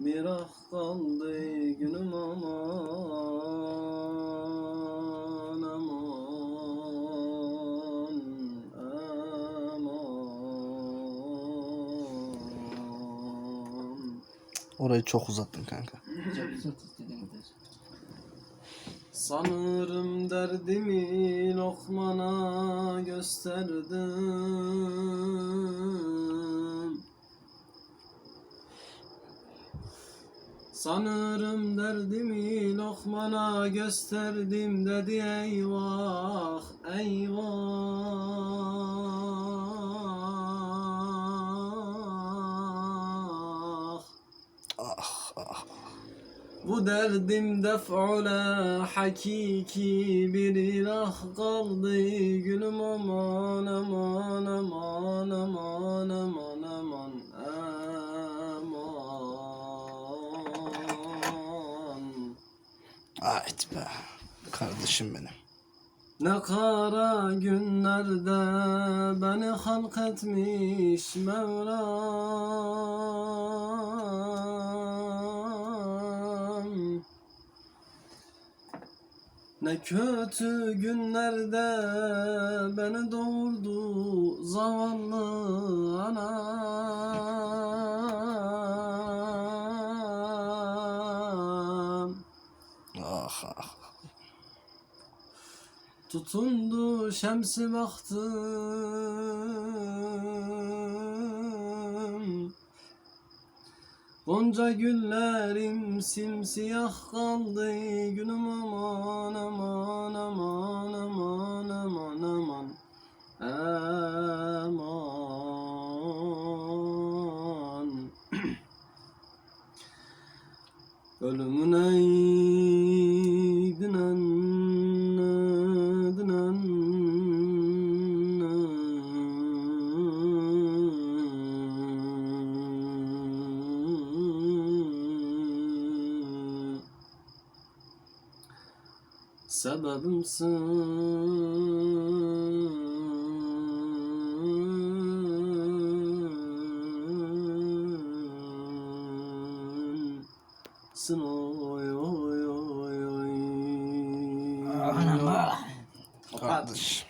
Bir ah kaldı günüm aman aman aman. Orayı çok uzattın kanka. Sanırım derdimi lokmana gösterdim Sanırım derdimi lokmana gösterdim dedi eyvah eyvah Ah ah. Bu derdim def'ule hakiki bir ilah kaldı Gülüm aman aman aman aman aman aman aman Ait be. Kardeşim benim. Ne kara günlerde beni halk etmiş Mevlam Ne kötü günlerde beni doğurdu zavallı anam Ah ah. Tutundu şemsi baktım Gonca güllerim simsiyah kaldı Günüm aman aman aman aman aman aman Aman. Ölümüne dinen Sebebimsin Sın oy oy oy oy Anam ah. Kardeş.